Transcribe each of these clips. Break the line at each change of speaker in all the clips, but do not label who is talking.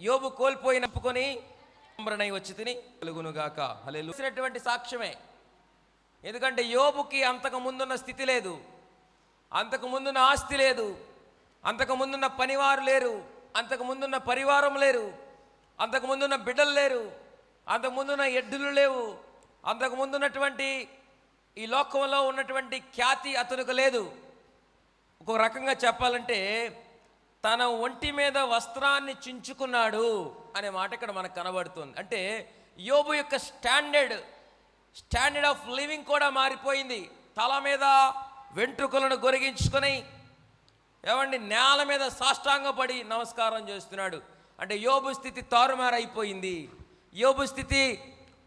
యోబు కోల్పోయిన నప్పుకొని సంబరణై వచ్చి తిని కలుగునుగాక. హలే సాక్ష్యమే. ఎందుకంటే యోబుకి అంతకు ముందున్న స్థితి లేదు. అంతకు ముందున్న ఆస్తి లేదు. అంతకు ముందున్న పనివారు లేరు. అంతకు ముందున్న పరివారం లేరు. అంతకు ముందున్న బిడ్డలు లేరు. అంతకు ముందున్న ఎడ్డులు లేవు. అంతకు ముందున్నటువంటి ఈ లోకంలో ఉన్నటువంటి ఖ్యాతి అతనికి లేదు. ఒక రకంగా చెప్పాలంటే తన ఒంటి మీద వస్త్రాన్ని చించుకున్నాడు అనే మాట ఇక్కడ మనకు కనబడుతుంది. అంటే యోబు యొక్క స్టాండర్డ్ స్టాండర్డ్ ఆఫ్ లివింగ్ కూడా మారిపోయింది. తల మీద వెంట్రుకలను గొరిగించుకొని ఏమండి నేల మీద సాష్టాంగపడి నమస్కారం చేస్తున్నాడు. అంటే యోబు స్థితి తారుమారైపోయింది. యోబు స్థితి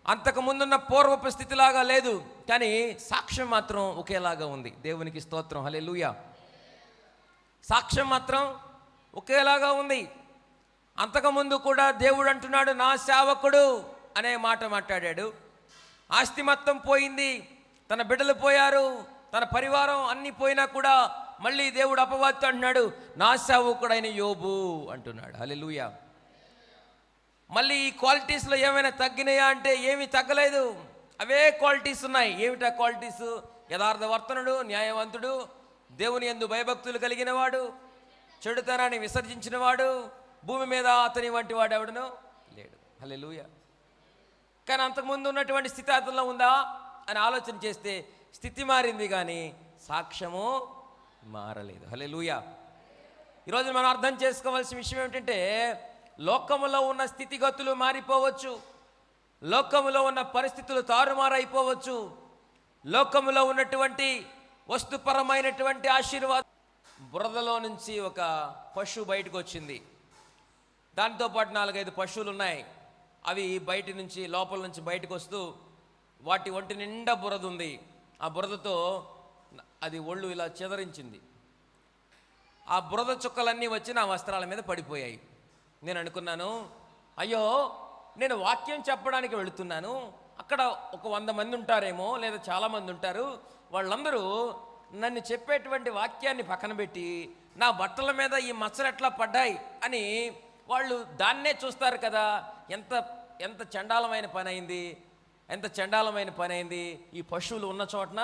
అంతకు ముందున్న పూర్వపు స్థితిలాగా లేదు కానీ సాక్ష్యం మాత్రం ఒకేలాగా ఉంది. దేవునికి స్తోత్రం. హలే సాక్ష్యం మాత్రం ఒకేలాగా ఉంది. అంతకుముందు కూడా దేవుడు అంటున్నాడు నా సేవకుడు అనే మాట మాట్లాడాడు. ఆస్తి మొత్తం పోయింది. తన బిడ్డలు పోయారు. తన పరివారం అన్నీ పోయినా కూడా మళ్ళీ దేవుడు అపవాదితో అంటున్నాడు నా సేవకుడైన యోబు అంటున్నాడు. హల్లెలూయా. మళ్ళీ ఈ క్వాలిటీస్లో ఏమైనా తగ్గినాయా అంటే ఏమీ తగ్గలేదు. అవే క్వాలిటీస్ ఉన్నాయి. ఏమిటా క్వాలిటీస్ యథార్థవర్తనుడు న్యాయవంతుడు దేవుని ఎందు భయభక్తులు కలిగినవాడు చెడుతనాన్ని విసర్జించిన వాడు భూమి మీద అతని వంటి వాడు ఎవడను లేడు. లూయ కానీ అంతకుముందు ఉన్నటువంటి స్థితి అతనిలో ఉందా అని ఆలోచన చేస్తే స్థితి మారింది కానీ సాక్ష్యము మారలేదు. హలే లూయ ఈరోజు మనం అర్థం చేసుకోవాల్సిన విషయం ఏమిటంటే లోకములో ఉన్న స్థితిగతులు మారిపోవచ్చు. లోకములో ఉన్న పరిస్థితులు తారుమారైపోవచ్చు. లోకములో ఉన్నటువంటి వస్తుపరమైనటువంటి ఆశీర్వాదం బురదలో నుంచి ఒక పశువు బయటకు వచ్చింది. దాంతోపాటు నాలుగైదు పశువులు ఉన్నాయి. అవి బయట నుంచి లోపల నుంచి బయటకు వస్తూ వాటి ఒంటి నిండా బురద ఉంది. ఆ బురదతో అది ఒళ్ళు ఇలా చెదరించింది. ఆ బురద చుక్కలన్నీ వచ్చి నా వస్త్రాల మీద పడిపోయాయి. నేను అనుకున్నాను అయ్యో నేను వాక్యం చెప్పడానికి వెళుతున్నాను. అక్కడ ఒక వంద మంది ఉంటారేమో లేదా చాలామంది ఉంటారు. వాళ్ళందరూ నన్ను చెప్పేటువంటి వాక్యాన్ని పక్కన పెట్టి నా బట్టల మీద ఈ మచ్చలు ఎట్లా పడ్డాయి అని వాళ్ళు దాన్నే చూస్తారు కదా. ఎంత ఎంత చండాలమైన పని అయింది ఎంత చండాలమైన పని అయింది. ఈ పశువులు ఉన్న చోటన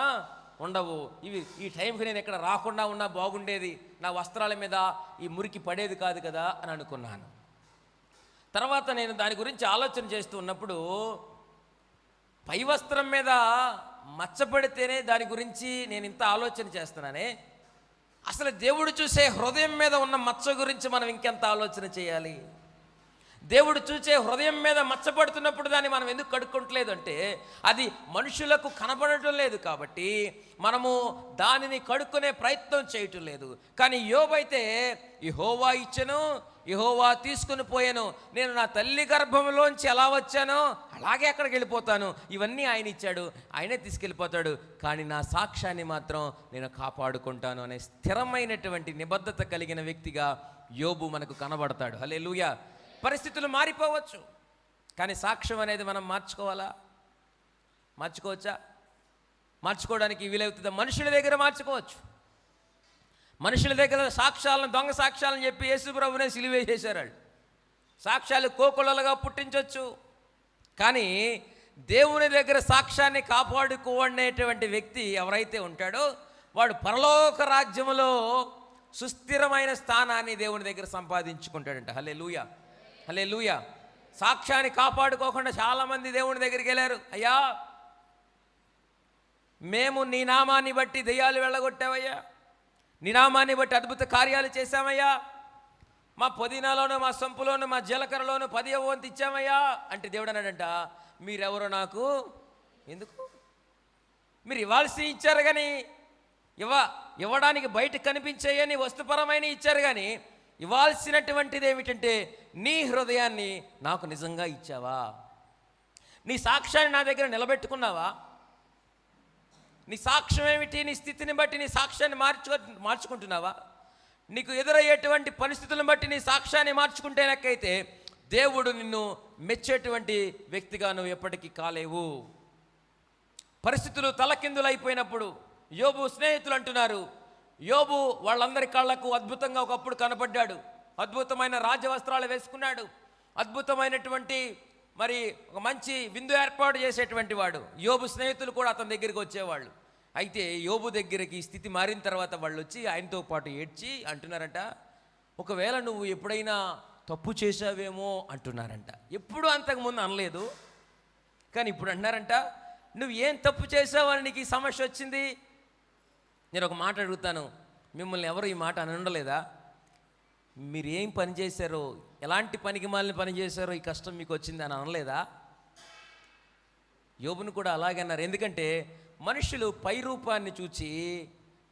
ఉండవు. ఇవి ఈ టైంకి నేను ఇక్కడ రాకుండా ఉన్నా బాగుండేది. నా వస్త్రాల మీద ఈ మురికి పడేది కాదు కదా అని అనుకున్నాను. తర్వాత నేను దాని గురించి ఆలోచన చేస్తూ ఉన్నప్పుడు పై వస్త్రం మీద మచ్చపడితేనే దాని గురించి నేను ఇంత ఆలోచన చేస్తున్నానే. అసలు దేవుడు చూసే హృదయం మీద ఉన్న మచ్చ గురించి మనం ఇంకెంత ఆలోచన చేయాలి? దేవుడు చూసే హృదయం మీద మచ్చపడుతున్నప్పుడు దాన్ని మనం ఎందుకు కడుక్కుంటలేదు అంటే అది మనుషులకు కనబడటం లేదు కాబట్టి మనము దానిని కడుక్కునే ప్రయత్నం చేయటం లేదు. కానీ యోబైతే హోవా ఇచ్చను యహోవా తీసుకుని పోయాను. నేను నా తల్లి గర్భంలోంచి ఎలా వచ్చానో అలాగే అక్కడికి వెళ్ళిపోతాను. ఇవన్నీ ఆయన ఇచ్చాడు. ఆయనే తీసుకెళ్ళిపోతాడు. కానీ నా సాక్ష్యాన్ని మాత్రం నేను కాపాడుకుంటాను అనే స్థిరమైనటువంటి నిబద్ధత కలిగిన వ్యక్తిగా యోబు మనకు కనబడతాడు. హలే పరిస్థితులు మారిపోవచ్చు. కానీ సాక్ష్యం అనేది మనం మార్చుకోవాలా? మార్చుకోవచ్చా? మార్చుకోవడానికి వీలవుతుందా? మనుషుల దగ్గర మార్చుకోవచ్చు. మనుషుల దగ్గర సాక్ష్యాలను దొంగ సాక్ష్యాలను చెప్పి యేసుప్రభునే సిలివే చేశారు సాక్ష్యాలు కోకొల్లలుగా పుట్టించవచ్చు కానీ దేవుని దగ్గర సాక్ష్యాన్ని కాపాడుకోనేటువంటి వ్యక్తి ఎవరైతే ఉంటాడో వాడు పరలోక రాజ్యములో సుస్థిరమైన స్థానాన్ని దేవుని దగ్గర సంపాదించుకుంటాడంట. హలే లూయ హలే లూయ సాక్ష్యాన్ని కాపాడుకోకుండా చాలామంది దేవుని దగ్గరికి వెళ్ళారు. అయ్యా మేము నీ నామాన్ని బట్టి దెయ్యాలు వెళ్ళగొట్టావయ్యా నినామాన్ని బట్టి అద్భుత కార్యాలు చేశామయ్యా. మా పుదీనాలోను మా సొంపులోను మా జీలకర్రలోను పది వంతు ఇచ్చామయ్యా. అంటే దేవుడు అన్నాడంట మీరెవరో నాకు ఎందుకు? మీరు ఇవ్వాల్సి ఇచ్చారు కానీ ఇవ్వ ఇవ్వడానికి బయట కనిపించేయని వస్తుపరమైన ఇచ్చారు కానీ ఇవ్వాల్సినటువంటిది ఏమిటంటే నీ హృదయాన్ని నాకు నిజంగా ఇచ్చావా? నీ సాక్ష్యాన్ని నా దగ్గర నిలబెట్టుకున్నావా? నీ సాక్ష్యం ఏమిటి? నీ స్థితిని బట్టి నీ సాక్ష్యాన్ని మార్చు మార్చుకుంటున్నావా? నీకు ఎదురయ్యేటువంటి పరిస్థితులను బట్టి నీ సాక్ష్యాన్ని మార్చుకుంటే లెక్కైతే దేవుడు నిన్ను మెచ్చేటువంటి వ్యక్తిగా నువ్వు ఎప్పటికీ కాలేవు. పరిస్థితులు తలకిందులైపోయినప్పుడు యోబు స్నేహితులు అంటున్నారు యోబు వాళ్ళందరి కళ్ళకు అద్భుతంగా ఒకప్పుడు కనపడ్డాడు. అద్భుతమైన రాజవస్త్రాలు వేసుకున్నాడు. అద్భుతమైనటువంటి మరి ఒక మంచి విందు ఏర్పాటు చేసేటువంటి వాడు. యోబు స్నేహితులు కూడా అతని దగ్గరికి వచ్చేవాళ్ళు. అయితే యోబు దగ్గరికి ఈ స్థితి మారిన తర్వాత వాళ్ళు వచ్చి ఆయనతో పాటు ఏడ్చి అంటున్నారంట ఒకవేళ నువ్వు ఎప్పుడైనా తప్పు చేశావేమో అంటున్నారంట. ఎప్పుడు అంతకుముందు అనలేదు. కానీ ఇప్పుడు అంటున్నారంట నువ్వు ఏం తప్పు చేసావని నీకు ఈ సమస్య వచ్చింది? నేను ఒక మాట అడుగుతాను మిమ్మల్ని ఎవరు ఈ మాట అని ఉండలేదా మీరు ఏం పని చేశారో ఎలాంటి పనికి మాలిన పని చేశారో ఈ కష్టం మీకు వచ్చింది అని అనలేదా? యోబును కూడా అలాగే అన్నారు. ఎందుకంటే మనుషులు పై రూపాన్ని చూచి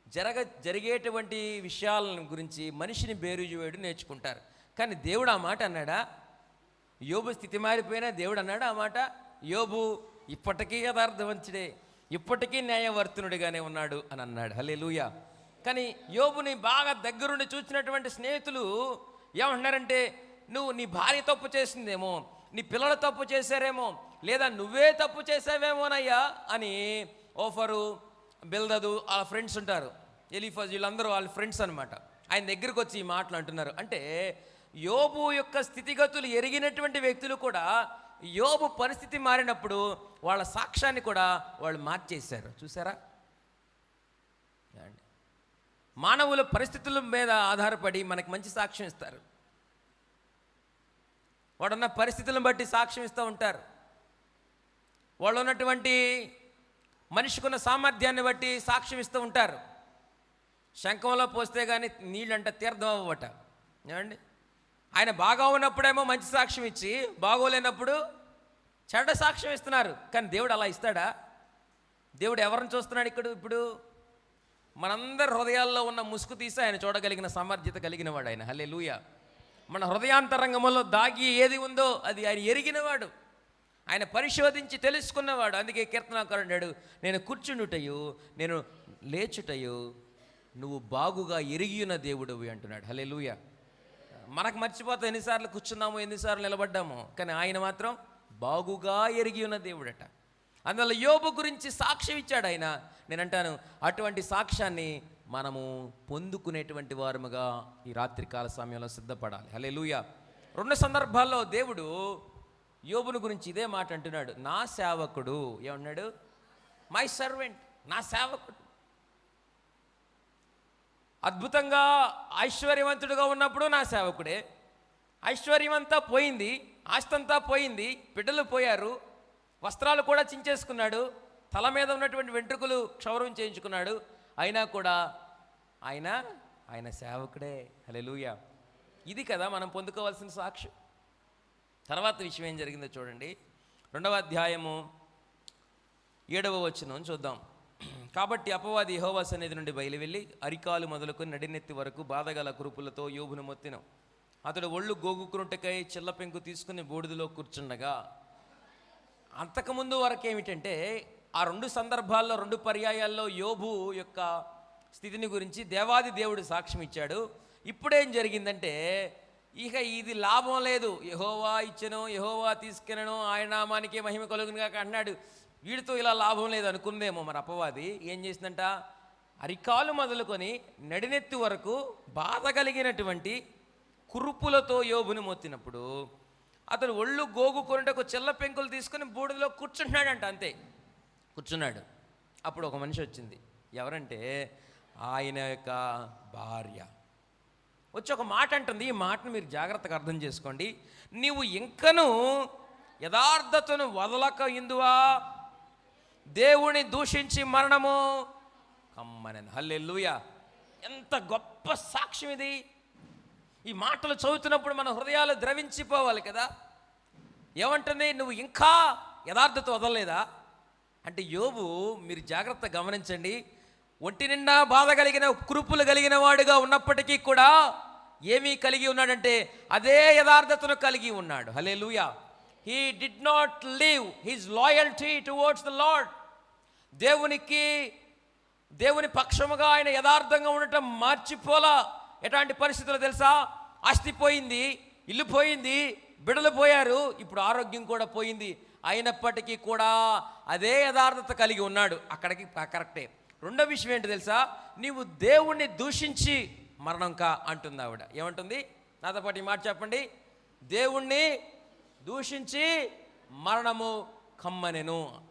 జరగ జరిగేటువంటి విషయాలను గురించి మనిషిని బేరుజువేడు నేర్చుకుంటారు. కానీ దేవుడు ఆ మాట అన్నాడా? యోబు స్థితి మారిపోయినా దేవుడు అన్నాడు ఆ మాట? యోబు ఇప్పటికీ యథార్థవంతుడే ఇప్పటికీ న్యాయవర్తనుడిగానే ఉన్నాడు అని అన్నాడు. హలే కానీ యోబుని బాగా దగ్గరుండి చూసినటువంటి స్నేహితులు ఏమంటున్నారంటే నువ్వు నీ భార్య తప్పు చేసిందేమో నీ పిల్లలు తప్పు చేశారేమో లేదా నువ్వే తప్పు చేసావేమోనయ్యా అని ఓఫరు బిల్దదు ఆ ఫ్రెండ్స్ ఉంటారు. ఎలిఫజ్ వీళ్ళందరూ వాళ్ళ ఫ్రెండ్స్ అనమాట ఆయన దగ్గరికి వచ్చి ఈ మాటలు అంటున్నారు. అంటే యోబు యొక్క స్థితిగతులు ఎరిగినటువంటి వ్యక్తులు కూడా యోబు పరిస్థితి మారినప్పుడు వాళ్ళ సాక్ష్యాన్ని కూడా వాళ్ళు మార్చేశారు. చూసారా మానవుల పరిస్థితుల మీద ఆధారపడి మనకి మంచి సాక్ష్యం ఇస్తారు. వాడున్న పరిస్థితులను బట్టి సాక్ష్యం ఇస్తూ ఉంటారు. వాళ్ళు ఉన్నటువంటి మనిషికున్న సామర్థ్యాన్ని బట్టి సాక్ష్యం ఇస్తూ ఉంటారు. శంఖంలో పోస్తే కానీ నీళ్ళంట తీర్థం అవ్వట. ఏమండి? ఆయన బాగా ఉన్నప్పుడేమో మంచి సాక్ష్యం ఇచ్చి బాగోలేనప్పుడు చెడ్డ సాక్ష్యం ఇస్తున్నారు. కానీ దేవుడు అలా ఇస్తాడా? దేవుడు ఎవరిని చూస్తున్నాడు ఇక్కడ ఇప్పుడు? మనందరి హృదయాల్లో ఉన్న ముసుగు తీసి ఆయన చూడగలిగిన సామర్థ్యత కలిగిన వాడు ఆయన. హలే మన హృదయాంతరంగంలో దాగి ఏది ఉందో అది ఆయన ఎరిగినవాడు. ఆయన పరిశోధించి తెలుసుకున్నవాడు. అందుకే కీర్తనాకారుడు నేను కూర్చుండుటయు నేను లేచుటయు నువ్వు బాగుగా ఎరిగిన దేవుడివి అంటున్నాడు. హలే లూయ మనకు మర్చిపోతే ఎన్నిసార్లు కూర్చున్నాము ఎన్నిసార్లు నిలబడ్డాము కానీ ఆయన మాత్రం బాగుగా ఎరిగి ఉన్న దేవుడట. అందువల్ల యోబు గురించి సాక్ష్యం ఇచ్చాడు ఆయన. నేను అంటాను అటువంటి సాక్ష్యాన్ని మనము పొందుకునేటువంటి వారముగా ఈ రాత్రికాల సమయంలో సిద్ధపడాలి. హలే లూయ రెండు సందర్భాల్లో దేవుడు యోబును గురించి ఇదే మాట అంటున్నాడు. నా సేవకుడు ఏమన్నాడు? మై సర్వెంట్ నా సేవకుడు. అద్భుతంగా ఐశ్వర్యవంతుడుగా ఉన్నప్పుడు నా సేవకుడే. ఐశ్వర్యమంతా పోయింది ఆస్తంతా పోయింది బిడ్డలు పోయారు వస్త్రాలు కూడా చించేసుకున్నాడు తల మీద ఉన్నటువంటి వెంట్రుకలు క్షౌరం చేయించుకున్నాడు. అయినా కూడా ఆయన ఆయన సేవకుడే. హలెలుయా ఇది కదా మనం పొందుకోవాల్సిన సాక్షి తర్వాత విషయం ఏం జరిగిందో చూడండి. రెండవ అధ్యాయము ఏడవ వచనం చూద్దాం. కాబట్టి అపవాది యహోవా సన్నిధి నుండి బయలు వెళ్ళి అరికాలు మొదలుకొని నడినెత్తి వరకు బాధగల కురుపులతో యోబును మొత్తినం. అతడు ఒళ్ళు గోగుకురుంటకై చిల్ల పెంకు తీసుకుని బూడిదలో కూర్చుండగా అంతకుముందు వరకు ఏమిటంటే ఆ రెండు సందర్భాల్లో రెండు పర్యాయాల్లో యోబు యొక్క స్థితిని గురించి దేవాది దేవుడు సాక్ష్యం ఇచ్చాడు ఇప్పుడేం జరిగిందంటే ఇక ఇది లాభం లేదు. యహోవా ఇచ్చను యహోవా తీసుకెనను ఆయన నామానికే మహిమ కలుగును కాక అన్నాడు వీడితో ఇలా లాభం లేదు అనుకుందేమో మరి అపవాది. ఏం చేసిందంట? అరికాలు మొదలుకొని నడినెత్తి వరకు బాధ కలిగినటువంటి కురుపులతో యోబుని మొత్తినప్పుడు అతడు ఒళ్ళు గోగు కొనుటకు చెల్ల పెంకులు తీసుకుని బూడిదలో కూర్చున్నాడంట అంతే. కూర్చున్నాడు. అప్పుడు ఒక మనిషి వచ్చింది. ఎవరంటే ఆయన యొక్క భార్య. వచ్చి ఒక మాట అంటుంది. ఈ మాటను మీరు జాగ్రత్తగా అర్థం చేసుకోండి. నీవు ఇంకను యథార్థతను వదలక ఇందువా? దేవుని దూషించి మరణము? కమ్మనని హల్లెలూయా. ఎంత గొప్ప సాక్ష్యం ఇది. ఈ మాటలు చదువుతున్నప్పుడు మన హృదయాలు ద్రవించిపోవాలి కదా. ఏమంటుంది? నువ్వు ఇంకా యథార్థత వదలలేదా? అంటే యోబు మీరు జాగ్రత్త గమనించండి. ఒంటి నిండా బాధ కలిగిన కురుపులు కలిగిన వాడుగా ఉన్నప్పటికీ కూడా ఏమీ కలిగి ఉన్నాడంటే అదే యథార్థతను కలిగి ఉన్నాడు. Hallelujah he did not leave his loyalty towards the lord దేవునికి దేవుని పక్షముగా ఆయన యథార్థంగా ఉండటం మార్చిపోలా ఎటువంటి పరిస్థితులు తెలుసా? ఆస్తి పోయింది ఇల్లు పోయింది బిడలు పోయారు ఇప్పుడు ఆరోగ్యం కూడా పోయింది. అయినప్పటికీ కూడా అదే యథార్థత కలిగి ఉన్నాడు. అక్కడికి కరెక్టే. రెండో విషయం ఏంటి తెలుసా? నీవు దేవుణ్ణి దూషించి మరణంకా అంటుంది ఆవిడ. ఏమంటుంది? నాతో పాటు ఈ మాట చెప్పండి. దేవుణ్ణి దూషించి మరణము కమ్మనెను.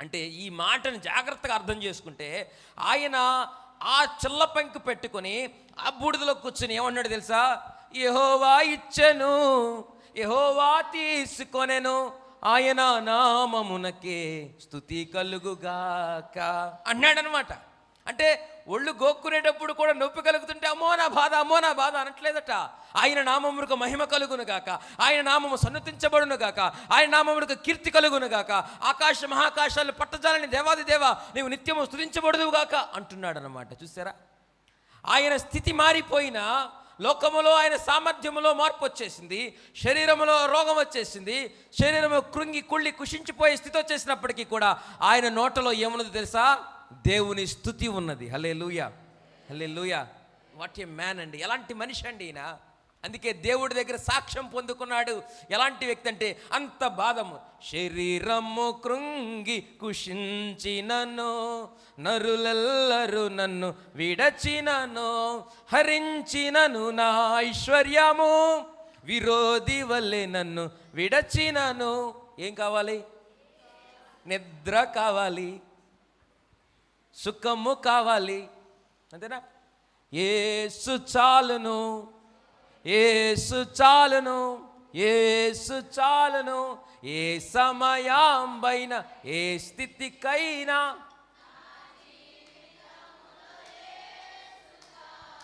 అంటే ఈ మాటను జాగ్రత్తగా అర్థం చేసుకుంటే ఆయన ఆ చిల్ల పంకు పెట్టుకొని ఆ బూడిదలో కూర్చుని ఏమన్నాడు తెలుసా? యహోవా ఇచ్చను యహోవా తీసుకొనెను. ఆయన నామమునకే స్థుతి కలుగుగాక. అన్నాడనమాట. అంటే ఒళ్ళు గోక్కునేటప్పుడు కూడా నొప్పి కలుగుతుంటే అమ్మో నా బాధ అమ్మో నా బాధ అనట్లేదట. ఆయన నామమునకు మహిమ కలుగును గాక ఆయన నామము సన్నుతించబడును గాక ఆయన నామమునకు కీర్తి కలుగును గాక ఆకాశ మహాకాశాలు పట్టజాలని దేవాది దేవా నీవు నిత్యము స్థుతించబడుదుగాక గాక అంటున్నాడు చూసారా? ఆయన స్థితి మారిపోయినా లోకములో ఆయన సామర్థ్యములో మార్పు వచ్చేసింది శరీరములో రోగం వచ్చేసింది శరీరము కృంగి కుళ్ళి కుషించిపోయే స్థితి వచ్చేసినప్పటికీ కూడా ఆయన నోటలో ఏమున్నది తెలుసా? దేవుని స్థుతి ఉన్నది. హలే లూయ హలే లూయ వాట్ ఏ మ్యాన్ అండి. ఎలాంటి మనిషి అండి ఈయన? అందుకే దేవుడి దగ్గర సాక్ష్యం పొందుకున్నాడు. ఎలాంటి వ్యక్తి అంటే అంత బాధము. శరీరము కృంగి కుషించినను నరులెల్లరు నన్ను విడచినను హరించినను నా ఐశ్వర్యము. విరోధి వల్లే నన్ను విడచినను. ఏం కావాలి? నిద్ర కావాలి. సుఖము కావాలి. అంతేనా? ఏసు చాలును. ఏసు చాలును ఏసు చాలును ఏ సమయాంబైన ఏ స్థితికైనా.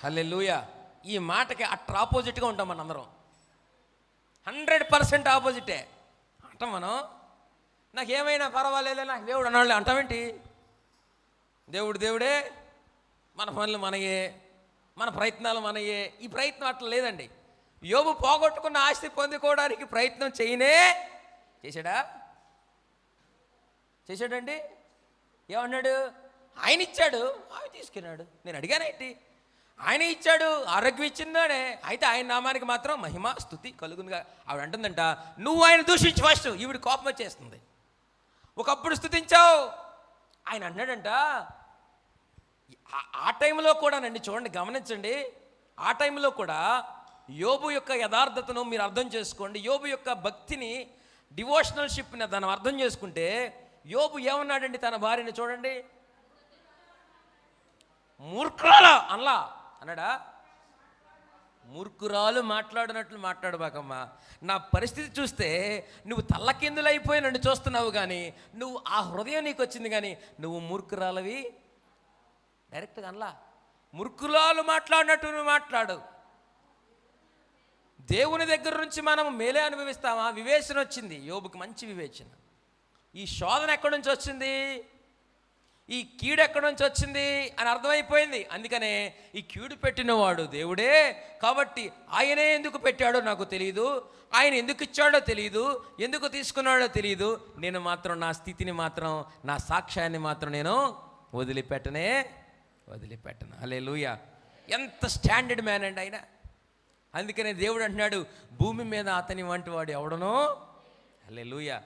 లూయ ఈ మాటకి అట్ట ఆపోజిట్గా ఉంటాం మన అందరం. హండ్రెడ్ పర్సెంట్ ఆపోజిటే. అంటాం మనం. నాకేమైనా పర్వాలేదే నాకు దేవుడు అన్నాడు అంటామేంటి దేవుడు దేవుడే మన పనులు మనయే. మన ప్రయత్నాలు మనయే. ఈ ప్రయత్నం అట్లా లేదండి. యోబు పోగొట్టుకున్న ఆస్తి పొందుకోవడానికి ప్రయత్నం చేయనే చేశాడా? చేశాడండి? ఏమన్నాడు? ఆయన ఇచ్చాడు. ఆమె తీసుకున్నాడు నేను అడిగానేంటి ఆయన ఇచ్చాడు. ఆరోగ్యం ఇచ్చిందాడే అయితే ఆయన నామానికి మాత్రం మహిమ స్థుతి కలుగుందిగా ఆవిడ అంటుందంట నువ్వు ఆయన దూషించి ఫస్ట్ ఈవిడ కోపం వచ్చేస్తుంది. ఒకప్పుడు స్థుతించావు. ఆయన అన్నాడంట ఆ- టైంలో కూడా నండి చూడండి గమనించండి. ఆ టైంలో కూడా యోబు యొక్క యథార్థతను మీరు అర్థం చేసుకోండి. యోబు యొక్క భక్తిని డివోషనల్ షిప్ని దాన్ని అర్థం చేసుకుంటే యోబు ఏమన్నాడండి తన భార్యని చూడండి? మూర్ఖురాల అనలా అన్నాడా? మూర్ఖురాలు మాట్లాడినట్లు మాట్లాడబాకమ్మా. నా పరిస్థితి చూస్తే నువ్వు తల్లకిందులైపోయి నన్ను చూస్తున్నావు కానీ నువ్వు ఆ హృదయం నీకు వచ్చింది కానీ నువ్వు మూర్ఖురాలవి? డైరెక్ట్గా అనలా మురుకులాలు మాట్లాడినట్టు నువ్వు మాట్లాడు. దేవుని దగ్గర నుంచి మనం మేలే అనుభవిస్తామా? వివేచన వచ్చింది. యోబుకి మంచి వివేచన. ఈ శోధన ఎక్కడి నుంచి వచ్చింది? ఈ కీడు ఎక్కడి నుంచి వచ్చింది? అని అర్థమైపోయింది. అందుకనే ఈ కీడు పెట్టినవాడు దేవుడే. కాబట్టి ఆయనే ఎందుకు పెట్టాడో నాకు తెలియదు ఆయన ఎందుకు ఇచ్చాడో తెలియదు ఎందుకు తీసుకున్నాడో తెలియదు నేను మాత్రం నా స్థితిని మాత్రం నా సాక్ష్యాన్ని మాత్రం నేను వదిలిపెట్టనే వదిలిపెట్టను. అలే లూయ ఎంత స్టాండర్డ్ మ్యాన్ అండి ఆయన. అందుకనే దేవుడు అంటున్నాడు భూమి మీద అతని వంటి వాడు ఎవడనో? అలే లూయ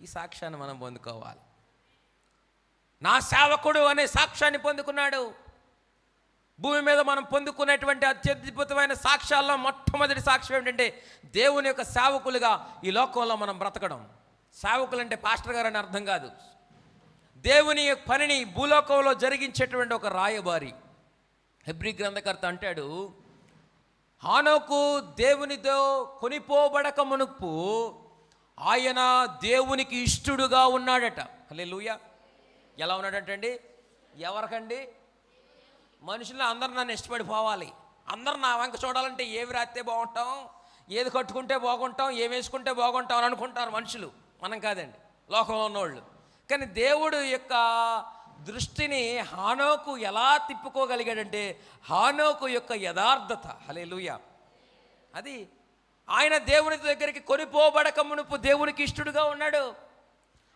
ఈ సాక్ష్యాన్ని మనం పొందుకోవాలి. నా సేవకుడు అనే సాక్ష్యాన్ని పొందుకున్నాడు. భూమి మీద మనం పొందుకునేటువంటి అత్యద్భుతమైన సాక్ష్యాల్లో మొట్టమొదటి సాక్ష్యం ఏంటంటే దేవుని యొక్క సేవకులుగా ఈ లోకంలో మనం బ్రతకడం. సేవకులు అంటే పాస్టర్ గారు అని అర్థం కాదు. దేవుని పనిని భూలోకంలో జరిగించేటువంటి ఒక రాయబారి. హెబ్రి గ్రంథకర్త అంటాడు హానోకు దేవునితో కొనిపోబడక మునుపు ఆయన దేవునికి ఇష్టడుగా ఉన్నాడట. హలే ఎలా ఉన్నాడటండి? ఎవరికండి? మనుషులు అందరు నన్ను ఇష్టపడిపోవాలి అందరు నా వంక చూడాలంటే ఏవి రాస్తే బాగుంటాం? ఏది కట్టుకుంటే బాగుంటాం? ఏం వేసుకుంటే బాగుంటాం అని అనుకుంటారు మనుషులు. మనం కాదండి లోకంలో ఉన్నవాళ్ళు కానీ దేవుడు యొక్క దృష్టిని హానోకు ఎలా తిప్పుకోగలిగాడంటే హానోకు యొక్క యథార్థత. హలే లూయ అది ఆయన దేవుని దగ్గరికి కొనిపోబడక మునుపు దేవునికి ఇష్టడుగా ఉన్నాడు.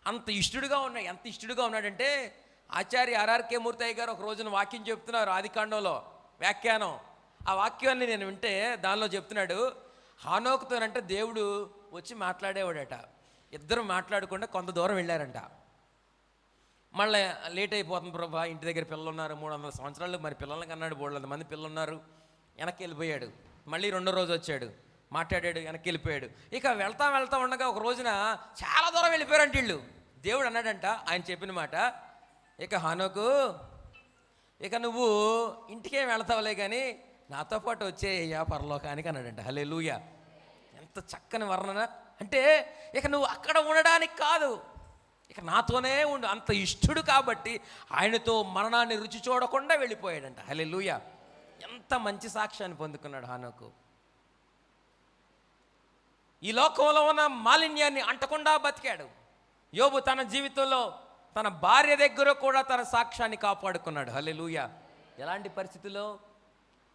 అంత ఇష్టడుగా ఉన్నాడు ఎంత ఇష్టడుగా ఉన్నాడంటే ఆచార్య ఆర్ఆర్కే మూర్తయ్య గారు ఒక రోజున వాక్యం చెప్తున్నారు ఆదికాండంలో వ్యాఖ్యానం. ఆ వాక్యాన్ని నేను వింటే దానిలో చెప్తున్నాడు హానోకుతోనంటే దేవుడు వచ్చి మాట్లాడేవాడట. ఇద్దరు మాట్లాడకుండా కొంత దూరం వెళ్ళారంట. మళ్ళీ లేట్ అయిపోతుంది ప్రభా ఇంటి దగ్గర పిల్లలు ఉన్నారు మూడు వందల సంవత్సరాలు. మరి పిల్లలకి అన్నాడు మూడు వందల మంది పిల్లలు ఉన్నారు వెనక్కి వెళ్ళిపోయాడు మళ్ళీ రెండో రోజు వచ్చాడు. మాట్లాడాడు వెనక్కి వెళ్ళిపోయాడు ఇక వెళ్తా వెళ్తా ఉండగా ఒక రోజున చాలా దూరం వెళ్ళిపోయారంట వీళ్ళు. దేవుడు అన్నాడంట ఆయన చెప్పిన మాట ఇక హనుకు ఇక నువ్వు ఇంటికే వెళ్తావులే కానీ నాతో పాటు వచ్చేయ్యా పరలోకానికి అన్నాడంట. హలే ఎంత చక్కని వర్ణన. అంటే ఇక నువ్వు అక్కడ ఉండడానికి కాదు. ఇక నాతోనే ఉండు అంత ఇష్టడు కాబట్టి ఆయనతో మరణాన్ని రుచి చూడకుండా వెళ్ళిపోయాడంట. హలే ఎంత మంచి సాక్ష్యాన్ని పొందుకున్నాడు హానుకు. ఈ లోకంలో ఉన్న మాలిన్యాన్ని అంటకుండా బతికాడు. యోబు తన జీవితంలో తన భార్య దగ్గర కూడా తన సాక్ష్యాన్ని కాపాడుకున్నాడు. హలే లూయ ఎలాంటి పరిస్థితుల్లో?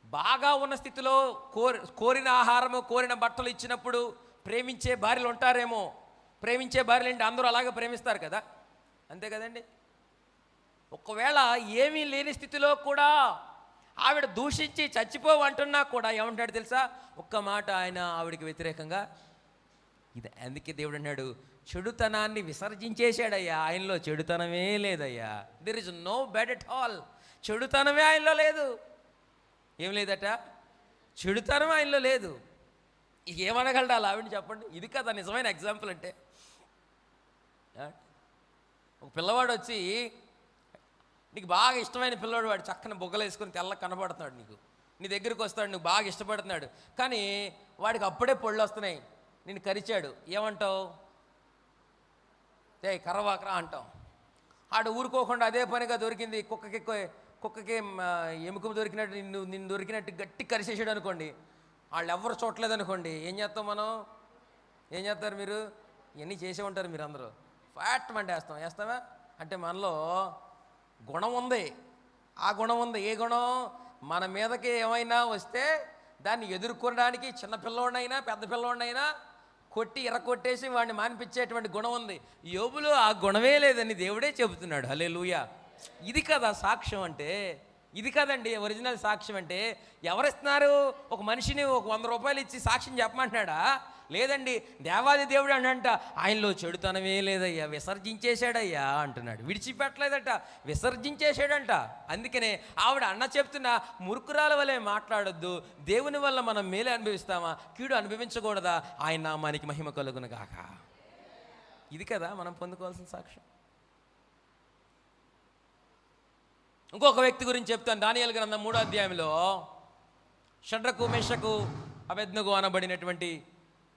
బాగా ఉన్న స్థితిలో కోరి కోరిన ఆహారము కోరిన బట్టలు ఇచ్చినప్పుడు ప్రేమించే భార్యలు ఉంటారేమో. ప్రేమించే భార్యలు అందరూ అలాగే ప్రేమిస్తారు కదా? అంతే కదండి? ఒకవేళ ఏమీ లేని స్థితిలో కూడా ఆవిడ దూషించి చచ్చిపోవంటున్నా కూడా ఏమంటాడు తెలుసా? ఒక్క మాట ఆయన ఆవిడకి వ్యతిరేకంగా ఇది అందుకే దేవుడు అన్నాడు చెడుతనాన్ని విసర్జించేశాడయ్యా ఆయనలో చెడుతనమే లేదయ్యా. There is no bad at all చెడుతనమే ఆయనలో లేదు. ఏం లేదట? చెడుతనం ఆయనలో లేదు. ఏమనగలడా అలా ఆవిడని చెప్పండి? ఇది కదా నిజమైన ఎగ్జాంపుల్ అంటే. ఒక పిల్లవాడు వచ్చి నీకు బాగా ఇష్టమైన పిల్లవాడు వాడు చక్కని బొగ్గలు వేసుకొని తెల్ల కనబడుతున్నాడు నీకు. నీ దగ్గరికి వస్తాడు నువ్వు బాగా ఇష్టపడుతున్నాడు. కానీ వాడికి అప్పుడే పళ్ళు వస్తున్నాయి. నిన్ను కరిచాడు. ఏమంటావు? ఏ కర్రవాకరా అంటాం. ఆడు ఊరుకోకుండా అదే పనిగా దొరికింది. కుక్కకి కుక్కకి ఎముక దొరికినట్టు నిన్ను నిన్ను దొరికినట్టు గట్టి కరిచేసాడు అనుకోండి. వాళ్ళు ఎవరు చూడలేదు అనుకోండి. ఏం చేస్తాం మనం? ఏం చేస్తారు మీరు? ఇవన్నీ చేసే ఉంటారు మీరు అందరూ ఫ్యాట్ మంటే వేస్తాం వేస్తావా అంటే మనలో గుణం ఉంది. ఆ గుణం ఉంది. ఏ గుణం? మన మీదకి ఏమైనా వస్తే దాన్ని ఎదుర్కొనడానికి చిన్న పిల్లోడినైనా పెద్ద పిల్లవాడినైనా కొట్టి ఎర్రకొట్టేసి వాడిని మానిపించేటువంటి గుణం ఉంది. యోబులో ఆ గుణమే లేదని దేవుడే చెబుతున్నాడు. హలే ఇది కదా సాక్ష్యం అంటే. ఇది కదండి ఒరిజినల్ సాక్ష్యం అంటే ఎవరిస్తున్నారు ఒక మనిషిని ఒక వంద రూపాయలు ఇచ్చి సాక్ష్యం చెప్పమంటున్నాడా? లేదండి దేవాది దేవుడు అనంట ఆయనలో చెడుతనమే లేదయ్యా విసర్జించేశాడయ్యా అంటున్నాడు. విడిచిపెట్టలేదట విసర్జించేశాడంట. అందుకనే ఆవిడ అన్న చెప్తున్న మురుకురాల వలె మాట్లాడొద్దు దేవుని వల్ల మనం మేలు అనుభవిస్తామా? కీడు అనుభవించకూడదా? ఆయన నామానికి మహిమ కలుగును గాక. ఇది కదా మనం పొందుకోవాల్సిన సాక్ష్యం. ఇంకొక వ్యక్తి గురించి చెప్తాను దానియాల గ్రంథం మూడో అధ్యాయంలో. షడ్రకు మేషకు అభెజ్ఞకు అనబడినటువంటి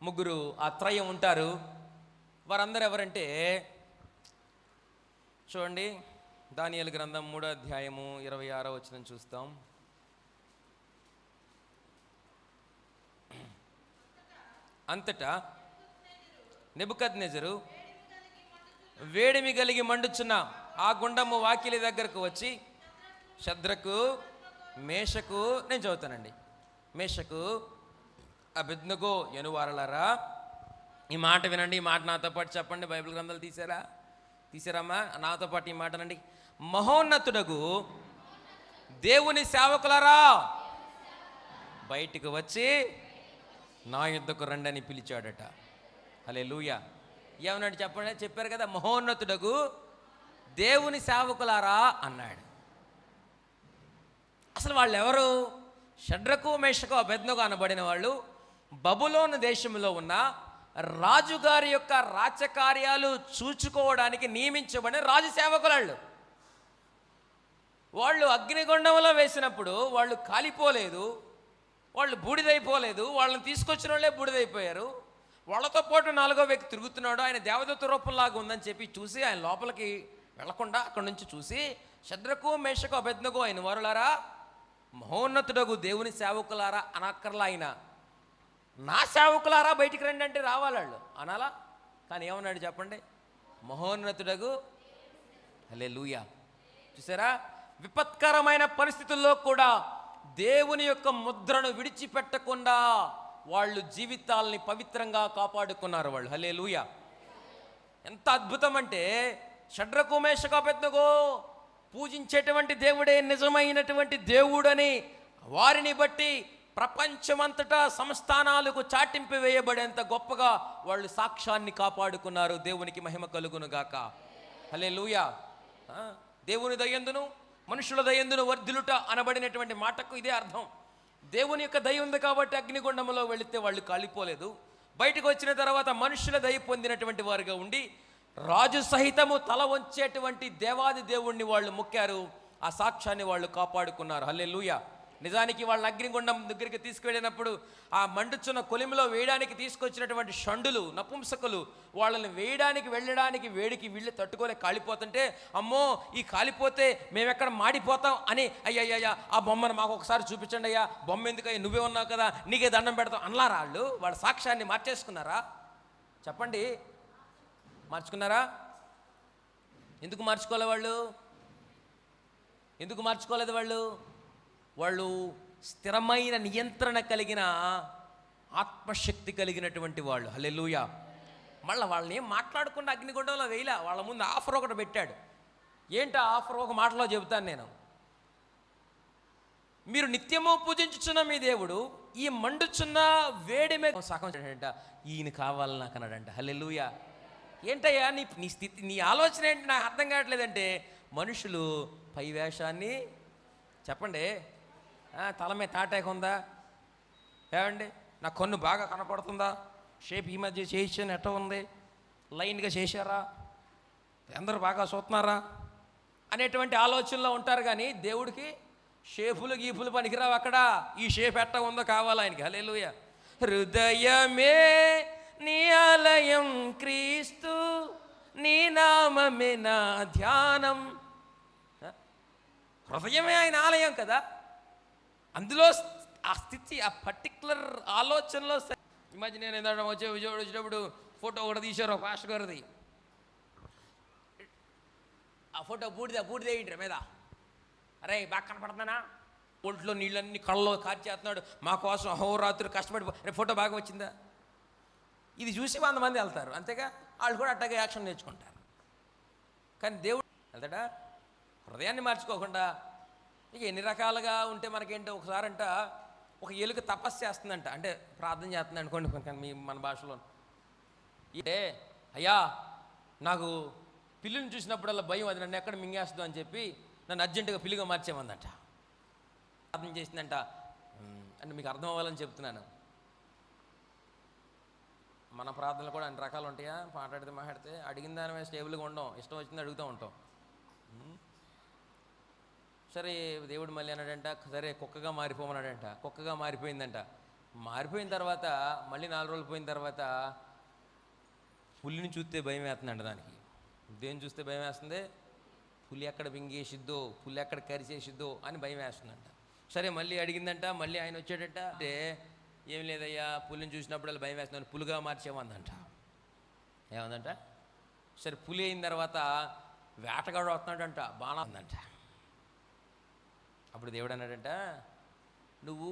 ముగ్గురు ఆ త్రయం ఉంటారు. వారందరూ ఎవరంటే చూడండి దానియల్ గ్రంథం మూడో అధ్యాయము ఇరవై ఆరో వచ్చిన చూస్తాం. అంతటా నిబుకద్ నెజరు వేడిమి కలిగి మండుచున్న ఆ గుండము వాకిలి దగ్గరకు వచ్చి శద్రకు మేషకు నేను చదువుతానండి. మేషకు అభిజ్ఞగో ఎనువారలరా ఈ మాట వినండి ఈ మాట నాతో పాటు చెప్పండి. బైబిల్ గ్రంథాలు తీసారా? తీసారమ్మా? నాతో పాటు ఈ మాటనండి మహోన్నతుడగు దేవుని సేవకులరా బయటికి వచ్చి నా యుద్ధకు రండి అని పిలిచాడట. అలే లూయ ఏమన్నాడు చెప్పండి? చెప్పారు కదా మహోన్నతుడగు దేవుని సేవకులారా అన్నాడు. అసలు వాళ్ళు ఎవరు షడ్రకు మేషకు అభ్యర్థకు అనబడిన వాళ్ళు బబులోను దేశంలో ఉన్న రాజుగారి యొక్క రాచకార్యాలు చూచుకోవడానికి నియమించబడిన రాజు సేవకులాళ్ళు వాళ్ళు అగ్నిగుండంలో వేసినప్పుడు వాళ్ళు కాలిపోలేదు వాళ్ళు బూడిదైపోలేదు వాళ్ళని తీసుకొచ్చిన వాళ్ళే బూడిదైపోయారు. వాళ్ళతో పాటు నాలుగో వ్యక్తి తిరుగుతున్నాడు ఆయన దేవదత్త రూపంలాగా ఉందని చెప్పి చూసి ఆయన లోపలికి వెళ్ళకుండా అక్కడి నుంచి చూసి శద్రకు మేషకు అభెజ్ఞకు ఆయన వారులారా మహోన్నతుడగు దేవుని సేవకులారా అనక్కర్లా ఆయన నా సేవకులారా బయటికి రండి అంటే రావాలి వాళ్ళు అనాలా? కానీ ఏమన్నాడు చెప్పండి? మహోన్నతుడగు. హలే లూయా చూసారా? విపత్కరమైన పరిస్థితుల్లో కూడా దేవుని యొక్క ముద్రను విడిచిపెట్టకుండా వాళ్ళు జీవితాల్ని పవిత్రంగా కాపాడుకున్నారు వాళ్ళు. హలే లూయా ఎంత అద్భుతం అంటే షడ్రకు పెద్దగో పూజించేటువంటి దేవుడే నిజమైనటువంటి దేవుడని వారిని బట్టి ప్రపంచమంతటా సంస్థానాలకు చాటింపు వేయబడేంత గొప్పగా వాళ్ళు సాక్ష్యాన్ని కాపాడుకున్నారు. దేవునికి మహిమ కలుగును గాక. హలే లూయా దేవుని దయందును మనుషుల దయందును వర్ధిలుట అనబడినటువంటి మాటకు ఇదే అర్థం. దేవుని యొక్క దయ ఉంది కాబట్టి అగ్నిగుండంలో వెళితే వాళ్ళు కాలిపోలేదు. బయటకు వచ్చిన తర్వాత మనుషుల దయ పొందినటువంటి వారుగా ఉండి రాజు సహితము తల వంచేటువంటి దేవాది దేవుణ్ణి వాళ్ళు మొక్కారు. ఆ సాక్ష్యాన్ని వాళ్ళు కాపాడుకున్నారు. హల్లెలూయా. నిజానికి వాళ్ళని అగ్నిగుండం దగ్గరికి తీసుకువెళ్ళినప్పుడు ఆ మండుచున్న కొలిమిలో వేయడానికి తీసుకొచ్చినటువంటి షండులు నపుంసకులు వాళ్ళని వేయడానికి వెళ్ళడానికి వేడికి వీళ్ళు తట్టుకోలే కాలిపోతుంటే అమ్మో ఈ కాలిపోతే మేము ఎక్కడ మాడిపోతాం అని అయ్యయ్యా ఆ బొమ్మను మాకు ఒకసారి చూపించండి అయ్యా బొమ్మ ఎందుకయ్యా నువ్వే ఉన్నావు కదా నీకే దండం పెడతాం అన్నారా వాళ్ళు? వాళ్ళ సాక్ష్యాన్ని మార్చేసుకున్నారా? చెప్పండి. మార్చుకున్నారా? ఎందుకు మార్చుకోలే వాళ్ళు? ఎందుకు మార్చుకోలేదు వాళ్ళు? వాళ్ళు స్థిరమైన నియంత్రణ కలిగిన ఆత్మశక్తి కలిగినటువంటి వాళ్ళు. హలెలుయా మళ్ళీ వాళ్ళని ఏం మాట్లాడకుండా అగ్నిగుండంలో వేయలే వాళ్ళ ముందు ఆఫర్ ఒకటి పెట్టాడు. ఏంటి ఆఫర్? ఒక మాటలో చెబుతాను నేను. మీరు నిత్యము పూజించుచున్న మీ దేవుడు ఈ మండుచున్న వేడి మీద సగం చేయడంట ఈయన కావాలని నాకు అన్నాడంట. హలెలుయా ఏంటయ్యా నీ నీ స్థితి నీ ఆలోచన ఏంటి? నాకు అర్థం కావట్లేదంటే మనుషులు పై వేషాన్ని చెప్పండి తల మీద తాటాకు ఉందా? ఏమండి? నా కన్ను బాగా కనపడుతుందా? షేప్ ఈ మధ్య చేయించాను ఎట్ట ఉంది? లైన్గా చేశారా? అందరూ బాగా చూస్తున్నారా? అనేటువంటి ఆలోచనలో ఉంటారు కానీ దేవుడికి షేపులు గీపులు పనికిరావు అక్కడ. ఈ షేప్ ఎట్ట ఉందో కావాలి ఆయనకి. హలేలుయ హృదయమే నీ ఆలయం క్రీస్తు నీ నామమే నా ధ్యానం. హృదయమే ఆయన ఆలయం కదా? అందులో ఆ స్థితి ఆ పర్టికులర్ ఆలోచనలో స- ఈ మధ్య నేను ఏదైనా వచ్చే విజయవాడ వచ్చినప్పుడు ఫోటో ఒకటి తీశారు ఒక గారిది. ఆ ఫోటో బూడిద బూడిద ఏంటి మీద? అరే బాగా కనపడుతున్నానా ఒంట్లో నీళ్ళన్నీ కళ్ళలో కార్చేస్తున్నాడు. మా కోసం అహోరాత్రి కష్టపడి రే ఫోటో బాగా వచ్చిందా? ఇది చూసి వంద మంది వెళ్తారు అంతేగా? వాళ్ళు కూడా అట్టగా యాక్షన్ నేర్చుకుంటారు. కానీ దేవుడు వెళ్తాడా? హృదయాన్ని మార్చుకోకుండా ఇక ఎన్ని రకాలుగా ఉంటే మనకేంటో ఒకసారి అంట ఒక ఎలుక తపస్సు చేస్తుందంట. అంటే ప్రార్థన చేస్తుంది అనుకోండి మీ మన భాషలో. అంటే అయ్యా నాకు పిల్లిని చూసినప్పుడల్లా భయం అది నన్ను ఎక్కడ మింగేస్తుందో అని చెప్పి నన్ను అర్జెంటుగా పిల్లిగా మార్చేమందంట ప్రార్థన చేసిందంట అంటే మీకు అర్థం అవ్వాలని చెప్తున్నాను. మన ప్రార్థనలు కూడా అన్ని రకాలు ఉంటాయా? మాట్లాడితే మాట్లాడితే అడిగిన దాని మీద స్టేబుల్గా ఉండం ఇష్టం వచ్చింది అడుగుతూ ఉంటాం. సరే దేవుడు మళ్ళీ అన్నాడంట సరే కుక్కగా మారిపోమన్నాడంట కుక్కగా మారిపోయిందంట. మారిపోయిన తర్వాత మళ్ళీ నాలుగు రోజులు పోయిన తర్వాత పులిని చూస్తే భయం వేస్తుందంట దానికి. దేని చూస్తే భయం వేస్తుంది? పులి ఎక్కడ బింగేసిద్దో పులి ఎక్కడ కరిచేసిద్దో అని భయం వేస్తుందంట. సరే మళ్ళీ అడిగిందంట మళ్ళీ ఆయన వచ్చాడట అంటే ఏం లేదయ్యా పులిని చూసినప్పుడు భయం వేస్తుందని పులిగా మార్చేమందంట ఏమందంట? సరే పులి అయిన తర్వాత వేటగాడు వస్తున్నాడంట బాణందంట అప్పుడు దేవుడు అన్నాడంట నువ్వు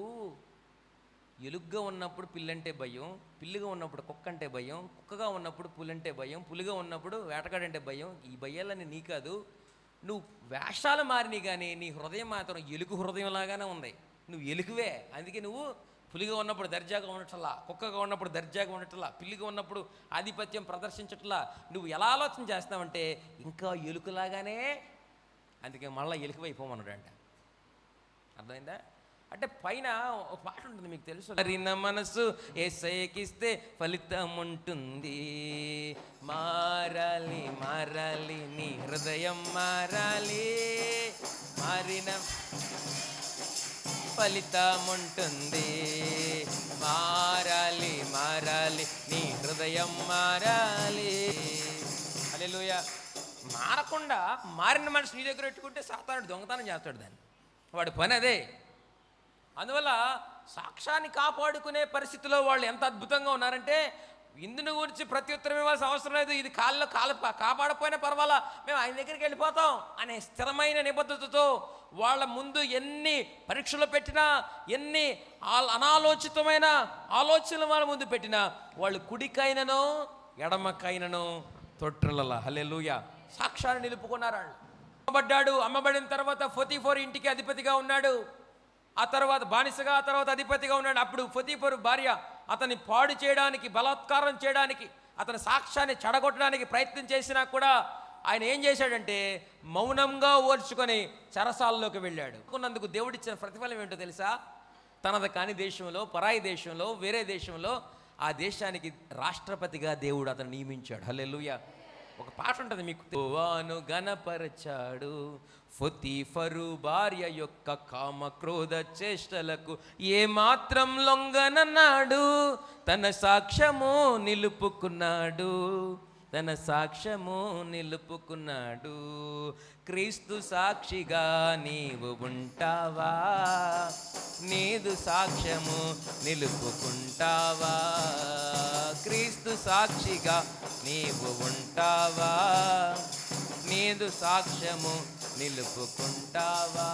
ఎలుగ్గా ఉన్నప్పుడు పిల్లంటే భయం పిల్లిగా ఉన్నప్పుడు కుక్క అంటే భయం కుక్కగా ఉన్నప్పుడు పులంటే భయం పులిగా ఉన్నప్పుడు వేటగాడంటే భయం ఈ భయాలన్నీ నీ కాదు. నువ్వు వేషాలు మారినాయి కానీ నీ హృదయం మాత్రం ఎలుగు హృదయం లాగానే ఉంది. నువ్వు ఎలుగువే. అందుకే నువ్వు పులిగా ఉన్నప్పుడు దర్జాగా ఉండటంలా కుక్కగా ఉన్నప్పుడు దర్జాగా ఉండటంలా పిల్లిగా ఉన్నప్పుడు ఆధిపత్యం ప్రదర్శించట్లా నువ్వు ఎలా ఆలోచన చేస్తావంటే ఇంకా ఎలుకలాగానే అందుకే మళ్ళీ ఎలుకవైపోమన్నాడంట అర్థమైందా? అంటే పైన ఒక పాట ఉంటుంది మీకు తెలుసు మరిన మనసు ఏసైకిస్తే ఫలితం ఉంటుంది మారాలి మారాలి నీ హృదయం మారాలి. మారిన ఫలితం ఉంటుంది మారాలి మారాలి నీ హృదయం మారాలి. అలెలుయ మారకుండా మారిన మనసు నీ దగ్గర పెట్టుకుంటే సాతానుడు దొంగతనం చేస్తాడు దాన్ని. వాడి పని అదే. అందువల్ల సాక్ష్యాన్ని కాపాడుకునే పరిస్థితిలో వాళ్ళు ఎంత అద్భుతంగా ఉన్నారంటే ఇందుని గురించి ప్రత్యుత్తరం ఇవ్వాల్సిన అవసరం లేదు. ఇది కాళ్ళలో కాల కాపాడపోయినా పర్వాలా మేము ఆయన దగ్గరికి వెళ్ళిపోతాం అనే స్థిరమైన నిబద్ధతతో వాళ్ళ ముందు ఎన్ని పరీక్షలు పెట్టినా ఎన్ని అనాలోచితమైన ఆలోచనలు వాళ్ళ ముందు పెట్టినా వాళ్ళు కుడికైనను ఎడమకైనను హలే లూయ సాక్ష్యాన్ని నిలుపుకున్నారు వాళ్ళు. అమ్మబడ్డాడు. అమ్మబడిన తర్వాత ఫోర్ ఇంటికి అధిపతిగా ఉన్నాడు. ఆ తర్వాత బానిసగా ఆ తర్వాత అధిపతిగా ఉన్నాడు. అప్పుడు ఫొతీఫరు భార్య అతన్ని పాడు చేయడానికి బలాత్కారం చేయడానికి అతని సాక్ష్యాన్ని చెడగొట్టడానికి ప్రయత్నం చేసినా కూడా ఆయన ఏం చేశాడంటే మౌనంగా ఓర్చుకొని చెరసాల్లోకి వెళ్ళాడు. కొన్నందుకు దేవుడిచ్చిన ప్రతిఫలం ఏంటో తెలుసా? తనది కాని దేశంలో పరాయి దేశంలో వేరే దేశంలో ఆ దేశానికి రాష్ట్రపతిగా దేవుడు అతను నియమించాడు. హల్లెలూయా. ఒక పాట ఉంటుంది మీకు. తువాను గణపరచాడు ఫొతీఫరు భార్య యొక్క కామ క్రోధ చేష్టలకు ఏ మాత్రం లొంగనన్నాడు తన సాక్ష్యము నిలుపుకున్నాడు. తన సాక్ష్యము నిలుపుకున్నాడు. క్రీస్తు సాక్షిగా నీవు ఉంటావా? నీదు సాక్ష్యము నిలుపుకుంటావా? క్రీస్తు సాక్షిగా నీవు ఉంటావా? నీదు సాక్ష్యము నిలుపుకుంటావా?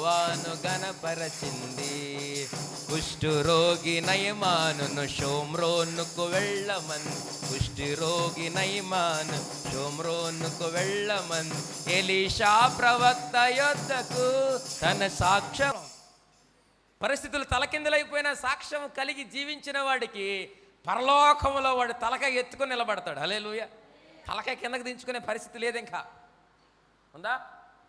యహోవాను గణపరచింది. కుష్ఠురోగి నయమానును షోమ్రోనుకు వెళ్ళమన్. కుష్ఠురోగి నయమాను షోమ్రోనుకు వెళ్ళమన్. ఎలీషా ప్రవక్త యొద్దకు తన సాక్ష్యం. పరిస్థితులు తలకిందులైపోయిన సాక్ష్యం కలిగి జీవించిన వాడికి పరలోకంలో వాడు తలకాయ ఎత్తుకొని నిలబడతాడు. అలే లూయ తలక కిందకు దించుకునే పరిస్థితి లేదు ఇంకా ఉందా?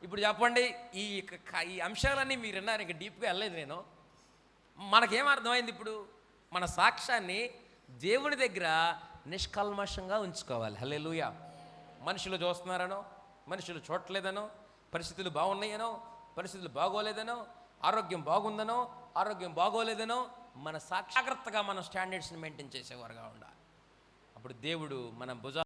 ఇప్పుడు చెప్పండి ఈ ఈ అంశాలన్నీ మీరు విన్నారు ఇంకా డీప్గా వెళ్ళలేదు నేను. మనకేం అర్థమైంది ఇప్పుడు? మన సాక్ష్యాన్ని దేవుని దగ్గర నిష్కల్మషంగా ఉంచుకోవాలి. హలే మనుషులు చూస్తున్నారనో మనుషులు చూడలేదనో పరిస్థితులు బాగున్నాయనో పరిస్థితులు బాగోలేదనో ఆరోగ్యం బాగుందనో ఆరోగ్యం బాగోలేదనో మన సాక్షాగ్రత్తగా మన స్టాండర్డ్స్ని మెయింటైన్ చేసేవారుగా ఉండాలి. అప్పుడు దేవుడు మన భుజ